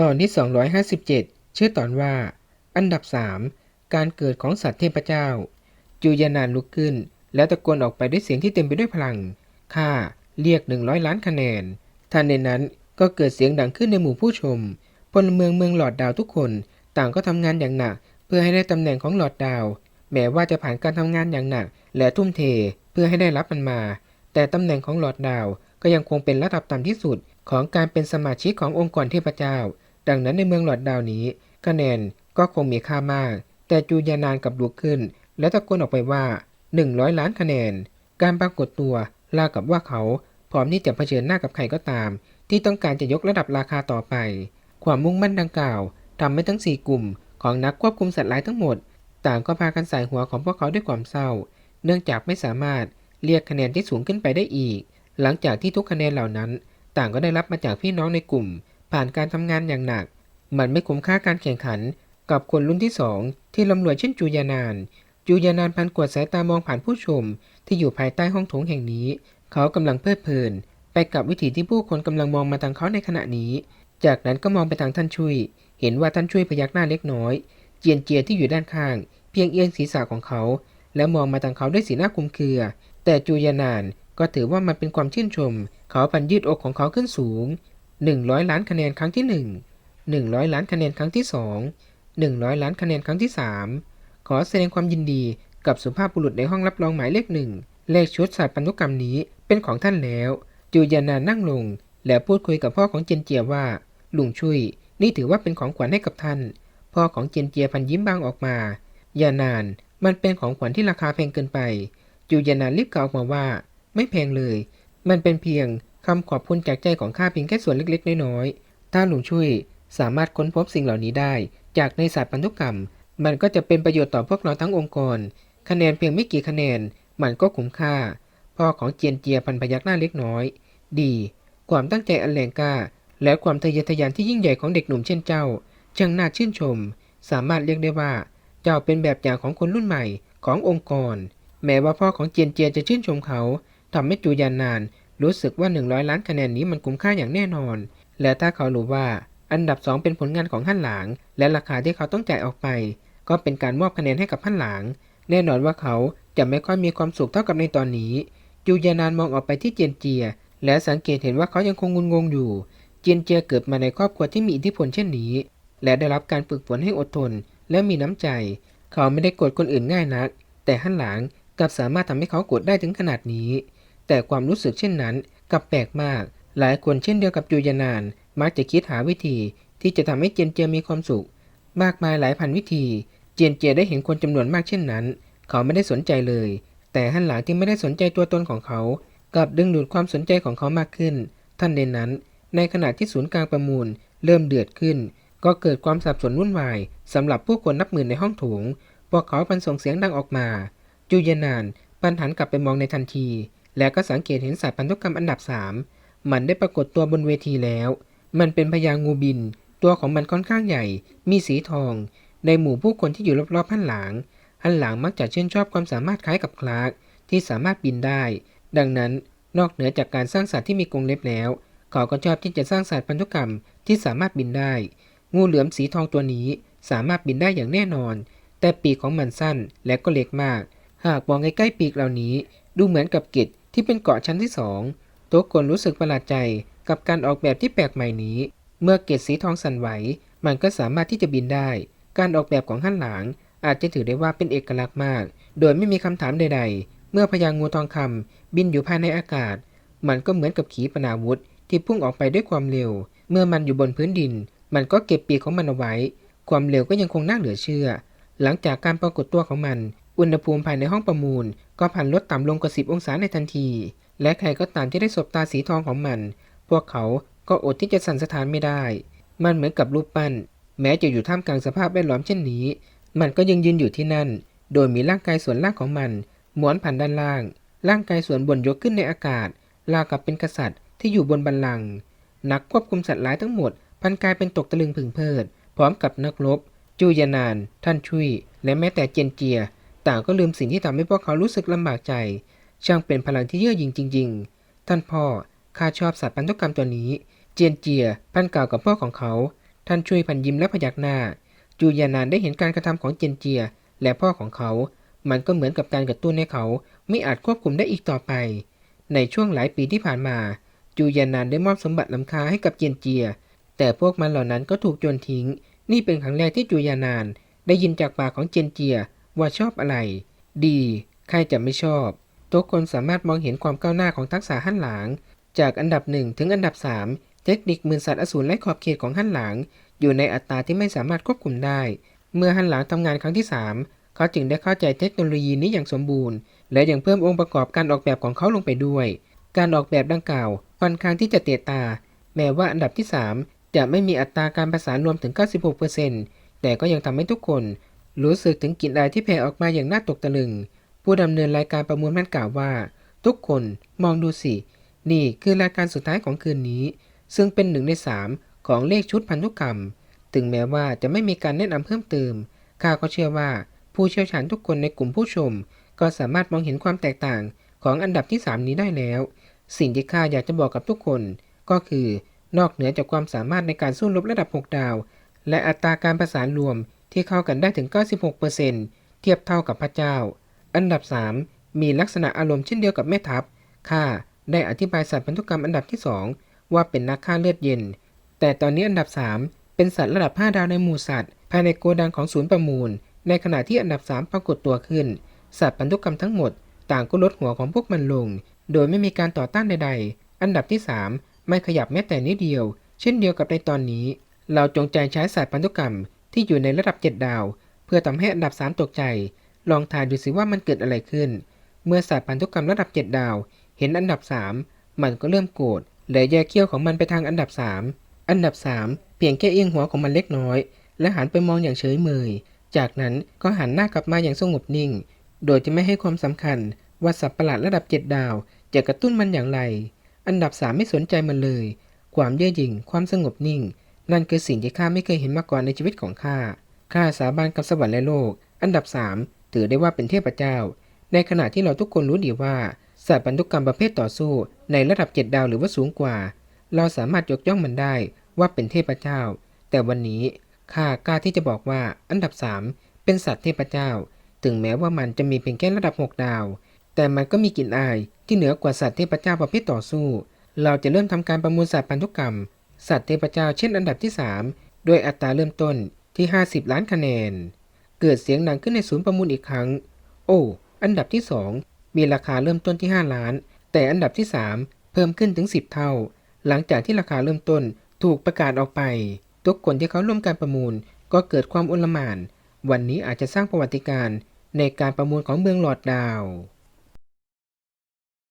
ตอนที่ 257 ชื่อตอนว่า อันดับ 3 การเกิดของสัตว์เทพเจ้า จูยานานลุกขึ้น แล้วตะโกนออกไปด้วยเสียงที่เต็มไปด้วยพลังข้าเรียก 100 ล้านคะแนนทันในนั้นก็เกิดเสียงดังขึ้นในหมู่ผู้ชมพลเมืองเมืองหลอดดาวทุกคน ต่างก็ทำงานอย่างหนัก เพื่อให้ได้ตำแหน่งของหลอดดาว แม้ว่าจะผ่านการทำงานอย่างหนัก และทุ่มเทเพื่อให้ได้รับมันมา แต่ตำแหน่งของหลอดดาวก็ยังคงเป็นระดับต่ำที่สุดของการเป็นสมาชิกขององค์กรเทพเจ้า ดังนั้นในเมืองหลอดดาวนี้คะแนนก็คงมีค่ามาก แต่จูยานานกับลุกขึ้น และตะโกนออกไปว่า 100 ล้านคะแนน การปรากฏตัวลากับว่าเขาพร้อมที่จะเผชิญหน้ากับใครก็ตาม ที่ต้องการจะยกระดับราคาต่อไป ความมุ่งมั่นดังกล่าวทำให้ทั้งสี่กลุ่ม ของนักควบคุมสัตว์ร้ายทั้งหมด ต่างก็พากันใส่หัวของพวกเขาด้วยความเศร้า เนื่องจากไม่สามารถเรียกคะแนนที่สูงขึ้นไปได้อีก หลังจากที่ทุกคะแนนเหล่านั้น ต่างก็ได้รับมาจากพี่น้องในกลุ่ม ผ่านการทำงานอย่างหนัก มันไม่คุ้มค่าการแข่งขันกับคนรุ่นที่สองที่ร่ำรวยเช่นจูยานาน จูยานานพันกวดสายตามองผ่านผู้ชม ที่อยู่ภายใต้ห้องโถงแห่งนี้ เขากำลังเพลิดเพลิน ไปกับวิถีที่ผู้คนกำลังมองมาทางเขาในขณะนี้ จากนั้นก็มองไปทางท่านชุยเห็นว่าท่านชุยพยักหน้าเล็กน้อย เจียนเจียที่อยู่ด้านข้าง เพียงเอียงศีรษะของเขา แล้วมองมาทางเขาด้วยสีหน้าคุมเคือ แต่จูยานานก็ถือว่ามันเป็นความชื่นชม เขาพันยืดอกของเขาขึ้นสูง 100 ล้านคะแนนครั้งที่ 1 100 ล้านคะแนนครั้งที่ 2 100 ล้านคะแนนครั้งที่ 3 ขอแสดงความยินดีกับสุภาพบุรุษในห้องรับรองหมายเลขหนึ่งเลขชุดสัตว์พันธุกรรมนี้เป็นของท่านแล้ว จูยานานั่งลง แล้วพูดคุยกับพ่อของเจนเจียว่า ลุงชุย นี่ถือว่าเป็นของขวัญให้กับท่าน พ่อของเจนเจียพันยิ้มบางออกมา ยานาน มันเป็นของขวัญที่ราคาแพงเกินไป จูยานานรีบกล่าวออกมาว่า ไม่แพงเลย มันเป็นเพียง คำขอบคุณจากใจของข้าเพียงแค่ส่วนเล็กๆ น้อยๆ ถ้าหลุงช่วยสามารถค้นพบสิ่งเหล่านี้ได้ จากในศาสตร์พันธุกรรม มันก็จะเป็นประโยชน์ต่อพวกเราทั้งองค์กร คะแนนเพียงไม่กี่คะแนน มันก็คุ้มค่า พ่อของเจียนเจียพันพยักหน้าเล็กน้อย ดี ความตั้งใจอันแรงกล้า และความทะเยอทะยานที่ยิ่งใหญ่ของเด็กหนุ่มเช่นเจ้าช่างน่าชื่นชม สามารถเรียกได้ว่า เจ้าเป็นแบบอย่างของคนรุ่นใหม่ขององค์กร แม้ว่าพ่อของเจียนเจียจะชื่นชมเขาทำให้จูยานนาน รู้สึกว่า 100 ล้านคะแนนนี้มันคุ้มค่าอย่างแน่นอน และถ้าเขารู้ว่าอันดับ 2 เป็นผลงานของฮั่นหลาง และราคาที่เขาต้องจ่ายออกไป ก็เป็นการมอบคะแนนให้กับฮั่นหลาง แน่นอนว่าเขาจะไม่ค่อยมีความสุขเท่ากับในตอนนี้จูยานานมองออกไปที่เจียนเจีย และสังเกตเห็นว่าเขายังคงงุนงงอยู่ เจียนเจียเกิดมาในครอบครัวที่มีอิทธิพลเช่นนี้ และได้รับการฝึกฝนให้อดทน และมีน้ำใจ เขาไม่ได้โกรธคนอื่นง่ายนัก แต่ฮั่นหลางกลับสามารถทำให้เขาโกรธได้ถึงขนาดนี้ แต่ความรู้สึกเช่นนั้นกลับแปลกมาก หลายคนเช่นเดียวกับจูยานาน มักจะคิดหาวิธีที่จะทำให้เจียนเจียมีความสุข มากมายหลายพันวิธี เจียนเจียได้เห็นคนจำนวนมากเช่นนั้น เขาไม่ได้สนใจเลย แต่ฮั่นหลางที่ไม่ได้สนใจตัวตนของเขากลับดึงดูดความสนใจของเขามากขึ้น ท่านในนั้น ในขณะที่ศูนย์กลางประมูล เริ่มเดือดขึ้น ก็เกิดความสับสนวุ่นวายสำหรับผู้คนนับหมื่นในห้องโถงพวกเขาพันส่งเสียงดังออกมาจูยานานปันหันกลับไปมองในทันที และก็สังเกตเห็นสายพันธุกรรมอันดับสามมันได้ปรากฏตัวบนเวทีแล้ว มันเป็นพญางูบิน ตัวของมันค่อนข้างใหญ่ มีสีทอง ในหมู่ผู้คนที่อยู่รอบๆฮั่นหลางฮั่นหลางมักจะชื่นชอบความสามารถคล้ายกับคลาร์กที่สามารถบินได้ ดังนั้นนอกเหนือจากการสร้างสัตว์ที่มีกรงเล็บแล้ว เขาก็ชอบที่จะสร้างสัตว์พันธุกรรมที่สามารถบินได้ งูเหลือมสีทองตัวนี้สามารถบินได้อย่างแน่นอน แต่ปีกของมันสั้นและก็เล็กมาก หากมองใกล้ๆปีกเหล่านี้ ดูเหมือนกับกิจ ที่เป็นเกาะชั้นที่สองทุกคนรู้สึกประหลาดใจกับการออกแบบที่แปลกใหม่นี้ เมื่อเกตสีทองสั่นไหว มันก็สามารถที่จะบินได้ การออกแบบของฮั่นหลาง อาจจะถือได้ว่าเป็นเอกลักษณ์มาก โดยไม่มีคำถามใด ๆ เมื่อพญางูทองคำบินอยู่ภายในอากาศ มันก็เหมือนกับขีปนาวุธที่พุ่งออกไปด้วยความเร็ว เมื่อมันอยู่บนพื้นดิน มันก็เก็บปีกของมันเอาไว้ ความเร็วก็ยังคงน่าเหลือเชื่อ หลังจากการปรากฏตัวของมัน อุณหภูมิภายในห้องประมูล ก็พันลดต่ำลงกว่า 10 องศาในทันที และใครก็ตามที่ได้สบตาสีทองของมัน พวกเขาก็อดที่จะสั่นสะท้านไม่ได้ มันเหมือนกับรูปปั้น แม้จะอยู่ท่ามกลางสภาพแวดล้อมเช่นนี้ มันก็ยังยืนอยู่ที่นั่น โดยมีร่างกายส่วนล่างของมันหมวนผ่านด้านล่าง ร่างกายส่วนบนยกขึ้นในอากาศ ราวกับเป็นกษัตริย์ที่อยู่บนบัลลังก์ นักควบคุมสัตว์ร้ายทั้งหมด พันกายเป็นตกตะลึงพึงเพริด พร้อมกับนักรบ จูยานาน ท่านชุย และแม้แต่เจนเจีย ต่างก็ลืมสิ่งที่ทำให้พวกเขารู้สึกลำบากใจ ช่างเป็นพลังที่เยื่อหยิ่งจริง ๆ ท่านพ่อข้าชอบสัตว์พันธุกรรมตัวนี้ เจียนเจียพันกล่าวกับพ่อของเขา ท่านช่วยพันยิ้มและพยักหน้า จูยานานได้เห็นการกระทำของเจนเจีย และพ่อของเขา มันก็เหมือนกับการกระตุ้นให้เขาไม่อาจควบคุมได้อีกต่อไป ในช่วงหลายปีที่ผ่านมา จูยานานได้มอบสมบัติล้ำค่าให้กับเจียนเจีย แต่พวกมันเหล่านั้นก็ถูกโยนทิ้ง นี่เป็นครั้งแรกที่จูยานาน ได้ยินจากปากของเจียนเจีย ว่าชอบอะไร ดี ใครจะไม่ชอบ ทุกคนสามารถมองเห็นความก้าวหน้าของทักษะหันหลัง จากอันดับหนึ่งถึงอันดับสามเทคนิคมือสัตว์อสูรและขอบเขตของหันหลัง อยู่ในอัตราที่ไม่สามารถควบคุมได้ เมื่อหันหลังทำงานครั้งที่สามเขาจึงได้เข้าใจเทคโนโลยีนี้อย่างสมบูรณ์ และยังเพิ่มองค์ประกอบการออกแบบของเขาลงไปด้วย การออกแบบดังกล่าวค่อนข้างที่จะเตะตา แม้ว่าอันดับที่ 3 จะไม่มีอัตราการประสานรวมถึง 96%แต่ก็ยังทำให้ทุกคน รู้สึกถึงกลิ่นอายที่แผ่ออกมาอย่างน่าตกตะลึง ผู้ดำเนินรายการประมวลมันกล่าวว่า ทุกคนมองดูสิ นี่คือรายการสุดท้ายของคืนนี้ ซึ่งเป็นหนึ่งในสามของเลขชุดพันธุกรรม ถึงแม้ว่าจะไม่มีการแนะนำเพิ่มเติมข้าก็เชื่อว่าผู้เชี่ยวชาญทุกคนในกลุ่มผู้ชม ก็สามารถมองเห็นความแตกต่างของอันดับที่ 3 นี้ได้แล้ว สิ่งที่ข้าอยากจะบอกกับทุกคน ก็คือนอกเหนือจากความสามารถในการสู้รบระดับ 6 ดาว และอัตราการประสานรวมที่เข้ากันได้ถึง 96%เทียบเท่ากับพระเจ้า อันดับ 3 มีลักษณะอารมณ์เช่นเดียวกับแม่ทัพข้าได้อธิบายสัตว์พันธุกรรมอันดับที่ 2 ว่าเป็นนักฆ่าเลือดเย็น แต่ตอนนี้อันดับ 3 เป็นสัตว์ระดับ 5 ดาวในหมู่สัตว์ ภายในโกดังของศูนย์ประมูล ในขณะที่อันดับ 3 ปรากฏตัวขึ้น สัตว์พันธุกรรมทั้งหมด ต่างก็ลดหัวของพวกมันลง โดยไม่มีการต่อต้านใด ๆ อันดับที่ 3 ไม่ขยับแม้แต่นิดเดียว เช่นเดียวกับในตอนนี้ เราจงใจใช้สัตว์พันธุกรรม ที่อยู่ในระดับ 7 ดาว เพื่อทำให้อันดับ 3 ตกใจ ลองทายดูสิว่ามันเกิดอะไรขึ้น เมื่อสัตว์พันธุกรรมระดับ 7 ดาว เห็นอันดับ 3 มันก็เริ่มโกรธและแยกเขี้ยวของมันไปทางอันดับ 3 อันดับ 3 เพียงแค่เอียงหัวของมันเล็กน้อย และหันไปมองอย่างเฉยเมย จากนั้นก็หันหน้ากลับมาอย่างสงบนิ่ง โดยจะไม่ให้ความสำคัญว่าสัตว์ประหลาดระดับ 7 ดาว จะกระตุ้นมันอย่างไร อันดับ 3 ไม่สนใจมันเลย ความเย่อหยิ่ง ความสงบนิ่ง นั่นคือสิ่งที่ข้าไม่เคยเห็นมาก่อนในชีวิตของข้า ข้าสาบานกับสวรรค์และโลก อันดับ3ถือได้ว่าเป็นเทพเจ้า ในขณะที่เราทุกคนรู้ดีว่าสัตว์พันธุกรรมประเภทต่อสู้ ในระดับ7ดดาวหรือว่าสูงกว่า เราสามารถยกย่องมันได้ว่าเป็นเทพเจ้า แต่วันนี้ข้ากล้าที่จะบอกว่าอันดับ3เป็นสัตว์เทพเจ้า ถึงแม้ว่ามันจะมีเพียงแค่ระดับ6ดาว แต่มันก็มีกลิ่นอายที่เหนือกว่าสัตว์เทพเจ้าประเภทต่อสู้ เราจะเริ่มทำการประมูลสัตว์พันธุกรรม สัตว์เทพเจ้าเช่นอันดับที่3โดยอัตราเริ่มต้นที่ 50 ล้านคะแนน เกิดเสียงดังขึ้นในศูนย์ประมูลอีกครั้ง โอ้ อันดับที่ 2 มีราคาเริ่มต้นที่ 5 ล้าน แต่อันดับที่ 3 เพิ่มขึ้นถึง 10 เท่า หลังจากที่ราคาเริ่มต้นถูกประกาศออกไป ทุกคนที่เขาร่วมการประมูลก็เกิดความอุลหมาน วันนี้อาจจะสร้างประวัติการในการประมูลของเมืองหลอดดาว